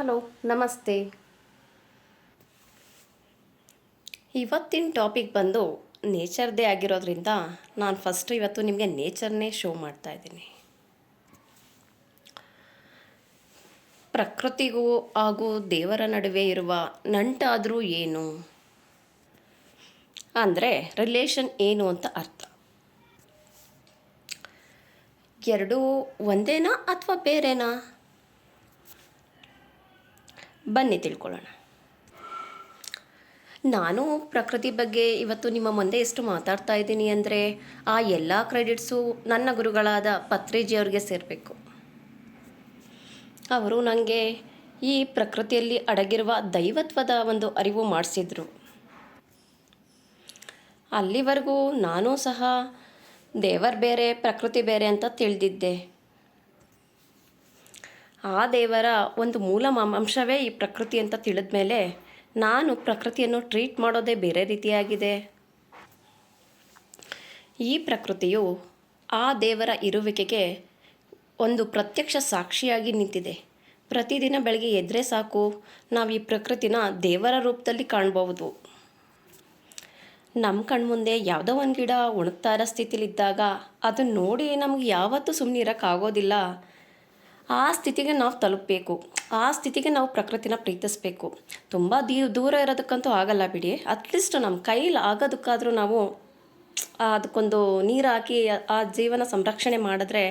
Hello, ನಮಸ್ತೆ. ಇವತ್ತಿನ topic ಬಂದು ನೇಚರ್ದೇ ಆಗಿರೋದ್ರಿಂದ ನಾನು ಫಸ್ಟ್ ಇವತ್ತು ನಿಮಗೆ ನೇಚರ್ನೇ ಶೋ ಮಾಡ್ತಾ ಇದ್ದೀನಿ. ಪ್ರಕೃತಿಗೂ ಹಾಗೂ ದೇವರ ನಡುವೆ ಇರುವ ನಂಟಾದರೂ ಏನು? ಅಂದರೆ ರಿಲೇಷನ್ ಏನು ಅಂತ ಅರ್ಥ. ಎರಡೂ ಒಂದೇನಾ ಅಥವಾ ಬೇರೆನಾ? ಬನ್ನಿ ತಿಳ್ಕೊಳ್ಳೋಣ. ನಾನು ಪ್ರಕೃತಿ ಬಗ್ಗೆ ಇವತ್ತು ನಿಮ್ಮ ಮುಂದೆ ಎಷ್ಟು ಮಾತಾಡ್ತಾ ಇದ್ದೀನಿ ಅಂದರೆ ಆ ಎಲ್ಲ ಕ್ರೆಡಿಟ್ಸು ನನ್ನ ಗುರುಗಳಾದ ಪತ್ರಿಜಿಯವ್ರಿಗೆ ಸೇರಬೇಕು. ಅವರು ನನಗೆ ಈ ಪ್ರಕೃತಿಯಲ್ಲಿ ಅಡಗಿರುವ ದೈವತ್ವದ ಒಂದು ಅರಿವು ಮಾಡಿಸಿದ್ರು. ಅಲ್ಲಿವರೆಗೂ ನಾನು ಸಹ ದೇವರು ಬೇರೆ, ಪ್ರಕೃತಿ ಬೇರೆ ಅಂತ ತಿಳಿದಿದ್ದೆ. ಆ ದೇವರ ಒಂದು ಮೂಲ ಅಂಶವೇ ಈ ಪ್ರಕೃತಿ ಅಂತ ತಿಳಿದ ಮೇಲೆ ನಾನು ಪ್ರಕೃತಿಯನ್ನು ಟ್ರೀಟ್ ಮಾಡೋದೇ ಬೇರೆ ರೀತಿಯಾಗಿದೆ. ಈ ಪ್ರಕೃತಿಯು ಆ ದೇವರ ಇರುವಿಕೆಗೆ ಒಂದು ಪ್ರತ್ಯಕ್ಷ ಸಾಕ್ಷಿಯಾಗಿ ನಿಂತಿದೆ. ಪ್ರತಿದಿನ ಬೆಳಗ್ಗೆ ಎದ್ರೆ ಸಾಕು, ನಾವು ಈ ಪ್ರಕೃತಿನ ದೇವರ ರೂಪದಲ್ಲಿ ಕಾಣ್ಬೋದು. ನಮ್ಮ ಕಣ್ಮುಂದೆ ಯಾವುದೋ ಒಂದು ಗಿಡ ಒಣಗ್ತಾ ಇರೋ ಸ್ಥಿತಿಲಿದ್ದಾಗ ಅದನ್ನು ನೋಡಿ ನಮ್ಗೆ ಯಾವತ್ತೂ ಸುಮ್ಮನೆ ಇರೋಕ್ಕಾಗೋದಿಲ್ಲ ಆ ಸ್ಥಿತಿಗೆ ನಾವು ತಲುಪಬೇಕು. ಆ ಸ್ಥಿತಿಗೆ ನಾವು ಪ್ರಕೃತಿನ ಪ್ರೀತಿಸಬೇಕು. ತುಂಬ ದೀ, ದೂರ ಇರೋದಕ್ಕಂತೂ ಆಗಲ್ಲ ಬಿಡಿ. ಅಟ್ಲೀಸ್ಟ್ ನಮ್ಮ ಕೈಲಿ ಆಗೋದಕ್ಕಾದರೂ ನಾವು ಅದಕ್ಕೊಂದು ನೀರು ಹಾಕಿ, ಆ ಜೀವನ ಸಂರಕ್ಷಣೆ ಮಾಡಿದ್ರೆ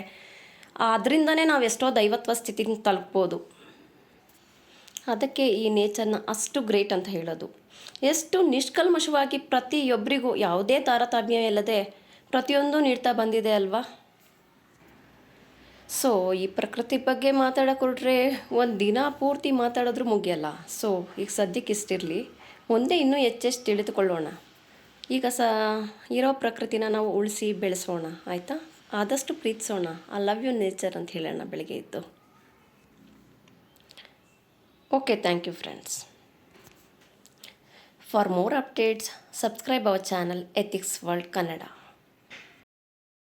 ಅದರಿಂದನೇ ನಾವು ಎಷ್ಟೋ ದೈವತ್ವ ಸ್ಥಿತಿನ ತಲುಪ್ಬೋದು. ಅದಕ್ಕೆ ಈ ನೇಚರ್ನ ಅಷ್ಟು ಗ್ರೇಟ್ ಅಂತ ಹೇಳೋದು. ಎಷ್ಟು ನಿಷ್ಕಲ್ಮಶವಾಗಿ ಪ್ರತಿಯೊಬ್ಬರಿಗೂ ಯಾವುದೇ ತಾರತಮ್ಯ ಇಲ್ಲದೆ ಪ್ರತಿಯೊಂದು ನೀಡ್ತಾ ಬಂದಿದೆ ಅಲ್ವಾ? ಸೊ ಈ ಪ್ರಕೃತಿ ಬಗ್ಗೆ ಮಾತಾಡೋಕೆ ಹೊರಟ್ರೆ ಒಂದು ದಿನ ಪೂರ್ತಿ ಮಾತಾಡಿದ್ರೂ ಮುಗಿಯಲ್ಲ. ಸೊ ಈಗ ಸದ್ಯಕ್ಕೆ ಇಷ್ಟಿರಲಿ. ಮುಂದೆ ಇನ್ನೂ ಹೆಚ್ಚೆಷ್ಟು ತಿಳಿದುಕೊಳ್ಳೋಣ. ಈಗ ಸ, ಇರೋ ಪ್ರಕೃತಿನ ನಾವು ಉಳಿಸಿ ಬೆಳೆಸೋಣ, ಆಯಿತಾ? ಆದಷ್ಟು ಪ್ರೀತಿಸೋಣ. ಐ ಲವ್ ಯು ನೇಚರ್ ಅಂತ ಹೇಳೋಣ ಬೆಳಗ್ಗೆ ಇದ್ದು okay thank you friends for more updates subscribe our channel ethics world Kannada